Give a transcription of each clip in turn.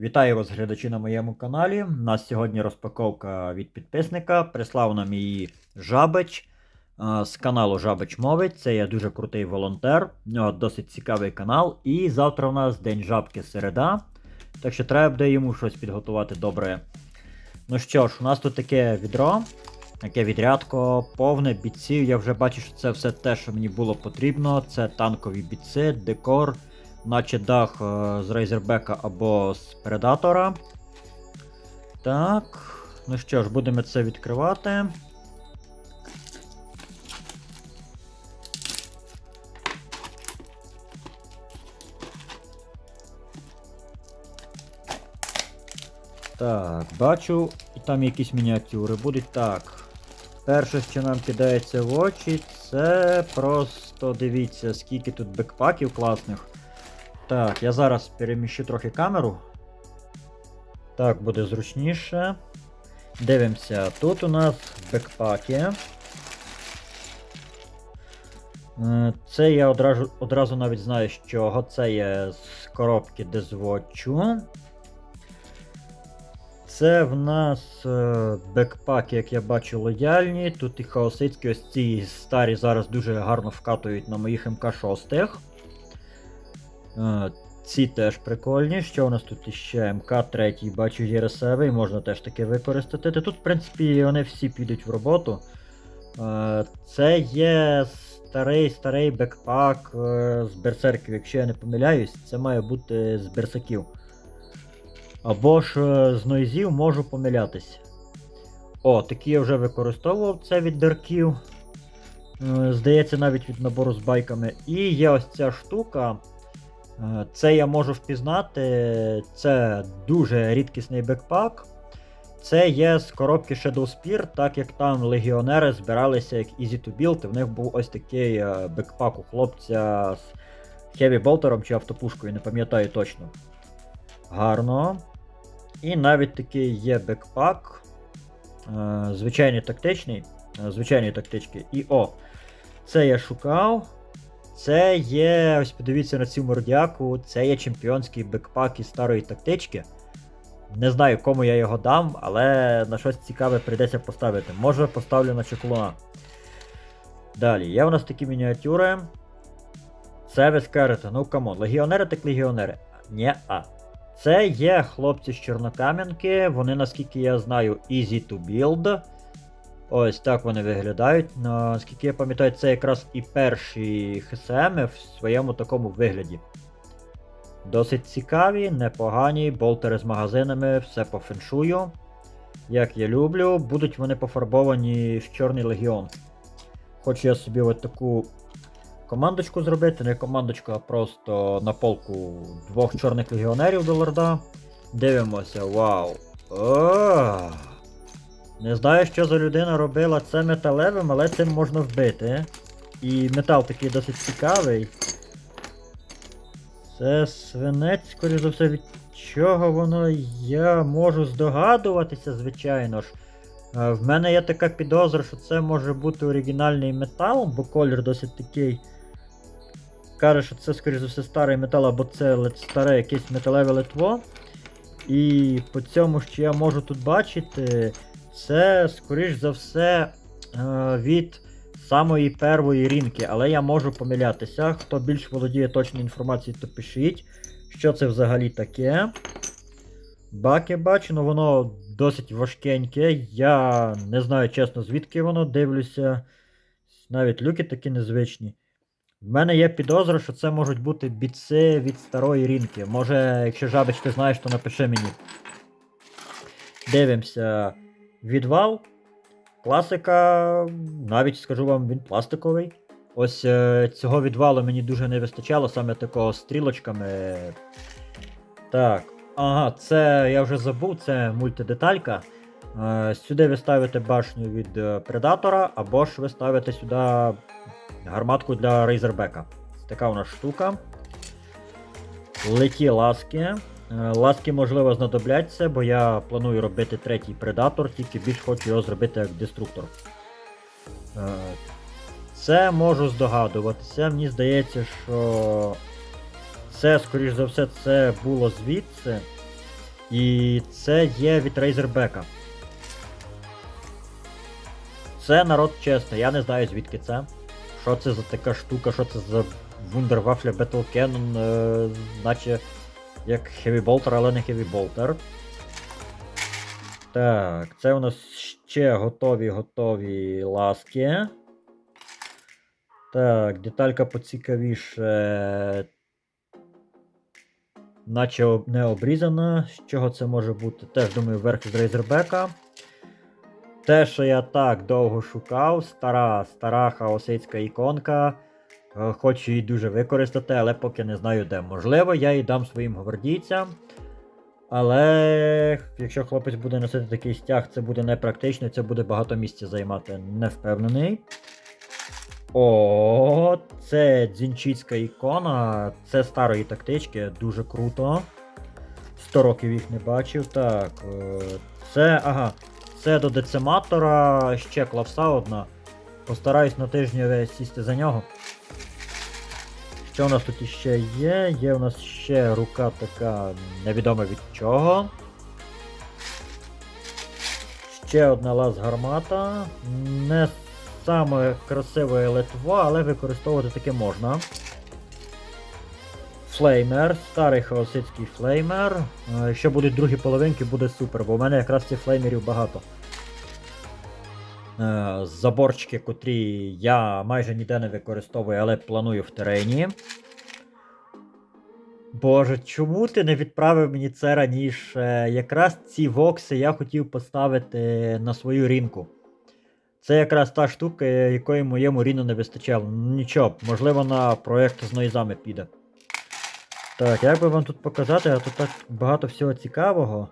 Вітаю вас, глядачі на моєму каналі. У нас сьогодні розпаковка від підписника. Прислав нам її Жабич е, з каналу Жабич Мовить. Це є дуже крутий волонтер. У нього досить цікавий канал. І завтра у нас День жабки середа. Так що треба буде йому щось підготувати добре. Ну що ж, у нас тут таке відро, таке відрядко, повне бітців. Я вже бачу, що це все те, що мені було потрібно. Це танкові бітці, декор наче дах е, з Рейзербека або з Предатора. Так. Ну що ж, будемо це відкривати. Так, бачу, і там якісь мініатюри будуть. Так. Перше, що нам кидається в очі, це просто дивіться, скільки тут бекпаків класних. Так, я зараз переміщу трохи камеру. Так, буде зручніше. Дивимося, тут у нас бекпаки. Е, Це я одразу, одразу навіть знаю, з чого. Це є з коробки дезвотчу. Це в нас е, бекпаки, як я бачу, лояльні. Тут і хаосицькі, ось ці старі зараз дуже гарно вкатують на моїх МК-6. Ці теж прикольні. Що у нас тут іще? МК-3, бачу єресевий, можна теж таки використати. Тут, в принципі, вони всі підуть в роботу. Це є старий старий бекпак е, з берсерків, якщо я не помиляюсь, це має бути з берсаків. Або ж е, з нойзів можу помилятись. О, такі я вже використовував це від дерків. Е, Здається, навіть від набору з байками. І є ось ця штука. Е, Це я можу впізнати. Це дуже рідкісний бекпак. Це є з коробки Shadow Spear, так як там легіонери збиралися як Easy to Build, і в них був ось такий е, бекпак у хлопця з Heavy Bolterом чи автопушкою, не пам'ятаю точно. Гарно. І навіть такий є бекпак. е, Звичайний тактичний. Звичайні тактички. І о! Це я шукав. Це є, ось подивіться на цю мордяку, це є чемпіонський бекпак із старої тактички. Не знаю, кому я його дам, але на щось цікаве прийдеться поставити. Може поставлю на чеклуна. Далі, є у нас такі мініатюри. Це ви скажете, ну камон, легіонери так легіонери. Ні, а. Це є хлопці з Чорнокам'янки, вони, наскільки я знаю, easy to build. Ось так вони виглядають. Наскільки я пам'ятаю, це якраз і перші ХСМ в своєму такому вигляді. Досить цікаві, непогані, болтери з магазинами, все по феншую. Як я люблю, будуть вони пофарбовані в Чорний Легіон. Хочу я собі от таку командочку зробити, не командочку, а просто на полку двох чорних легіонерів до лорда. Дивимося, вау. О! Не знаю, що за людина робила це металевим, але цим можна вбити. І метал такий досить цікавий. Це свинець, скоріш за все, від чого воно я можу здогадуватися, звичайно ж. Е, В мене є така підозра, що це може бути оригінальний метал, бо колір досить такий. Каже, що це, скоріш за все, старий метал, або це старе якесь металеве литво. І по цьому, що я можу тут бачити, це, скоріш за все, е, від самої первої рінки, але я можу помилятися. Хто більш володіє точною інформацією, то пишіть, що це взагалі таке. Баки бачу, ну воно досить важкеньке. Я не знаю чесно, звідки воно дивлюся. Навіть люки такі незвичні. В мене є підозра, що це можуть бути біци від старої рінки. Може, якщо жабич ти знаєш, то напиши мені. Дивимося. Відвал. Класика, навіть скажу вам, він пластиковий. Ось е, цього відвалу мені дуже не вистачало, саме такого стрілочками. Так. Ага, це я вже забув, це мультидеталька. Е, сюди ви ставите башню від Предатора, або ж ви ставите сюди гарматку для Рейзербека. Така у нас штука. Леті ласки. Е, Ласки, можливо, знадобляться, бо я планую робити третій предатор, тільки більш хочу його зробити як деструктор. Е, Це можу здогадуватися. Мені здається, що це, скоріш за все, це було звідси. І це є від Razorbacka. Це народ чесно, я не знаю звідки це. Що це за така штука, що це за Wunderwaffe Battle Cannon, е, наче як Heavy Bolter, але не Heavy Bolter. Так, це у нас ще готові готові ласки. Так, деталька поцікавіше. Наче не обрізана. З чого це може бути? Теж думаю, верх з Razorbacka. Те, що я так довго шукав, стара, стара хаосицька іконка. Е, Хочу її дуже використати, але поки не знаю де. Можливо, я її дам своїм гвардійцям. Але якщо хлопець буде носити такий стяг, це буде непрактично, це буде багато місця займати. Не впевнений. О, це дзінчицька ікона. Це старої тактички, дуже круто. 100 років їх не бачив. Так. е, Це. Ага. Це до дециматора ще клавса одна. Постараюсь на тижні сісти за нього. Що у нас тут іще є? Є у нас ще рука така невідома від чого. Ще одна лаз гармата. Не саме красиве литва, але використовувати таке можна. Флеймер, старий хаосицький флеймер. Е, Якщо будуть другі половинки, буде супер, бо в мене якраз цих флеймерів багато. Е, Заборчики, котрі я майже ніде не використовую, але планую в терені. Боже, чому ти не відправив мені це раніше? Якраз ці вокси я хотів поставити на свою рінку. Це якраз та штука, якої моєму ріну не вистачало. Нічого, можливо, на проєкт з нойзами піде. Так, як би вам тут показати, а тут так багато всього цікавого.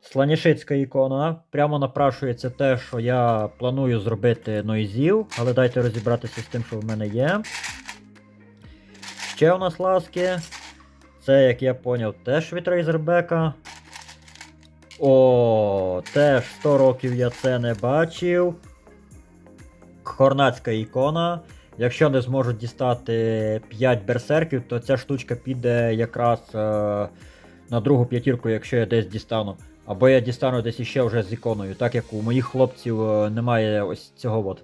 Сланішицька ікона. Прямо напрашується те, що я планую зробити нойзів, але дайте розібратися з тим, що в мене є. Ще у нас ласки. Це, як я поняв, теж від Razorbacka. О, теж 100 років я це не бачив. Хорнацька ікона. Якщо не зможу дістати 5 берсерків, то ця штучка піде якраз е, на другу п'ятірку, якщо я десь дістану. Або я дістану десь іще вже з іконою, так як у моїх хлопців е, немає ось цього от.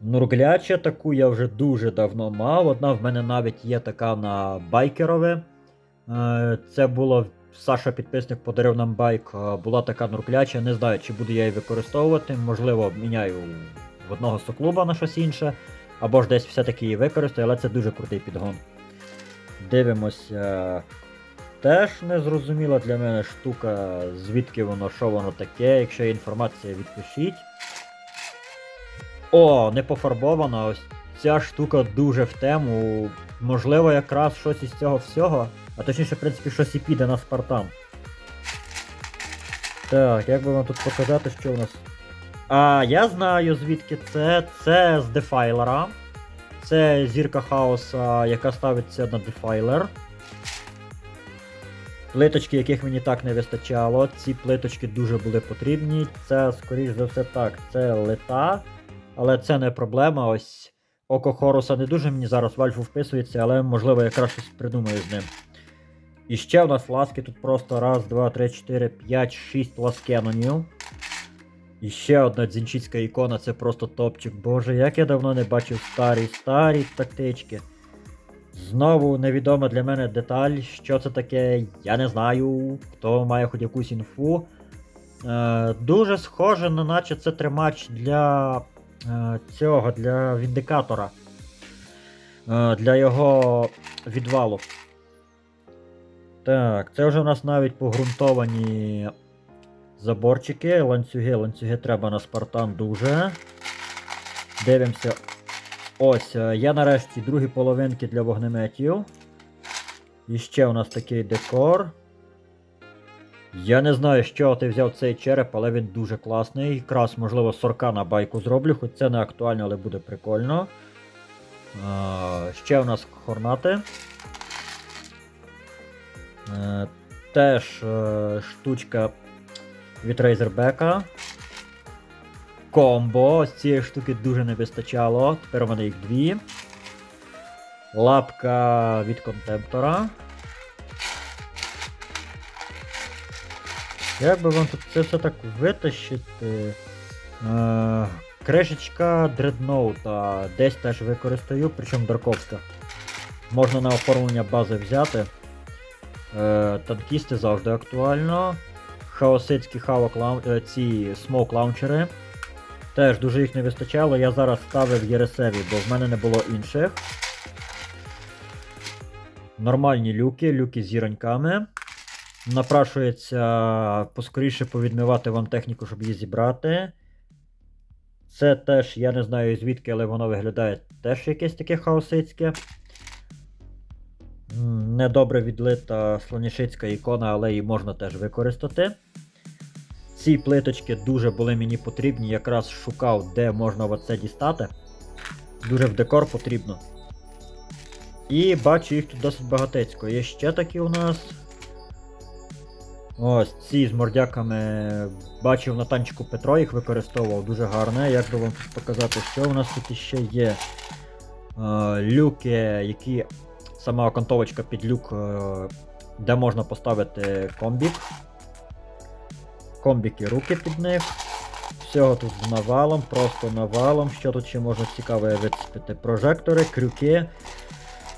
Нургляча таку я вже дуже давно мав. Одна в мене навіть є така на байкерове. Е, Це було. Саша підписник подарив нам байк, е, була така нуркляча, не знаю, чи буду я її використовувати. Можливо, міняю в одного соклуба на щось інше. Або ж десь все-таки її використаю, але це дуже крутий підгон. Дивимося. Теж незрозуміла для мене штука, звідки воно, що воно таке. Якщо є інформація, відпишіть. О, не пофарбована. Ось ця штука дуже в тему. Можливо, якраз щось із цього всього. А точніше, в принципі, щось і піде на Спартан. Так, як би вам тут показати, що у нас. А, я знаю звідки це. Це з дефайлера. Це зірка хаоса, яка ставиться на дефайлер. Плиточки, яких мені так не вистачало. Ці плиточки дуже були потрібні. Це, скоріш за все, так, це лита. Але це не проблема. Ось око Хоруса не дуже мені зараз в альфу вписується, але можливо якраз щось придумаю з ним. І ще у нас ласки тут просто раз, два, три, чотири, п'ять, шість ласкенонів. І ще одна дзінчицька ікона, це просто топчик. Боже, як я давно не бачив старі, старі тактички. Знову невідома для мене деталь, що це таке, я не знаю, хто має хоч якусь інфу. Е, дуже схоже, на наче це тримач для е, цього, для віндикатора. Е, для його відвалу. Так, це вже у нас навіть погрунтовані заборчики, ланцюги, ланцюги треба на Спартан дуже. Дивимося. Ось, е, є нарешті другі половинки для вогнеметів. І ще у нас такий декор. Я не знаю, з чого ти взяв цей череп, але він дуже класний. Якраз, можливо, сорка на байку зроблю, хоч це не актуально, але буде прикольно. А, ще у нас хорнати. Е, теж е, штучка від Razorbacka. Комбо. Ось цієї штуки дуже не вистачало. Тепер у мене їх дві. Лапка від контемптора. Як би вам тут це все так витащити? Е, кришечка дредноута десь теж використаю, причому Дарковська. Можна на оформлення бази взяти. Е, танкісти завжди актуально. Хаосицькі хавок лаун... е, ці смоук лаунчери. Теж дуже їх не вистачало. Я зараз ставив Єресеві, бо в мене не було інших. Нормальні люки, люки з зіроньками. Напрашується поскоріше повідмивати вам техніку, щоб її зібрати. Це теж, я не знаю звідки, але воно виглядає теж якесь таке хаосицьке. Недобре відлита слонішицька ікона, але її можна теж використати. Ці плиточки дуже були мені потрібні, якраз шукав, де можна оце дістати. Дуже в декор потрібно. І бачу їх тут досить багатецько. Є ще такі у нас. Ось ці з мордяками бачив на танчику Петро, їх використовував дуже гарне. Як би вам показати, що у нас тут іще є? Е, люки, які сама окантовочка під люк, е, де можна поставити комбік. Комбіки, руки під них. Всього тут з навалом, просто навалом. Що тут ще можна цікаве вицепити? Прожектори, крюки.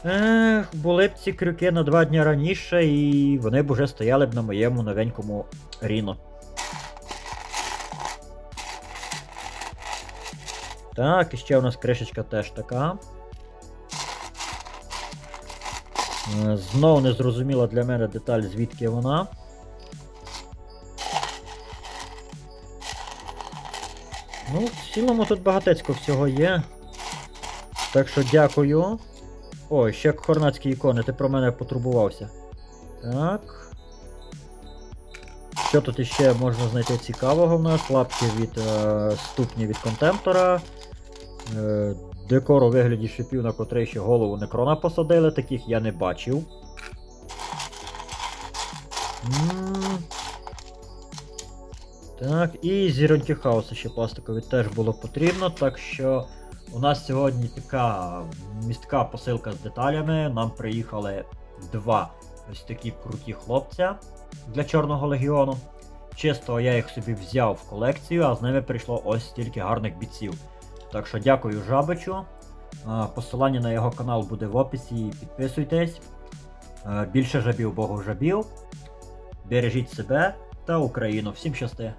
Ех, були б ці крюки на два дні раніше, і вони б уже стояли б на моєму новенькому Ріно. Так, і ще у нас кришечка теж така. Е, Знов не зрозуміла для мене деталь, звідки вона. В цілому тут багатецько всього є. Так що дякую. Ой, ще хорнацькі ікони, ти про мене потурбувався. Так. Що тут іще можна знайти цікавого в нас? Лапки від е, ступні від контемптора. Е, декор у вигляді шипів, на котрий ще голову некрона посадили, таких я не бачив. Так, і зіроньки хаоса ще пластикові теж було потрібно, так що у нас сьогодні така містка посилка з деталями. Нам приїхали два ось такі круті хлопця для Чорного легіону. Чисто я їх собі взяв в колекцію, а з ними прийшло ось стільки гарних бійців. Так що дякую Жабичу. Посилання на його канал буде в описі. Підписуйтесь. Більше жабів, Богу жабів. Бережіть себе та Україну. Всім щасти!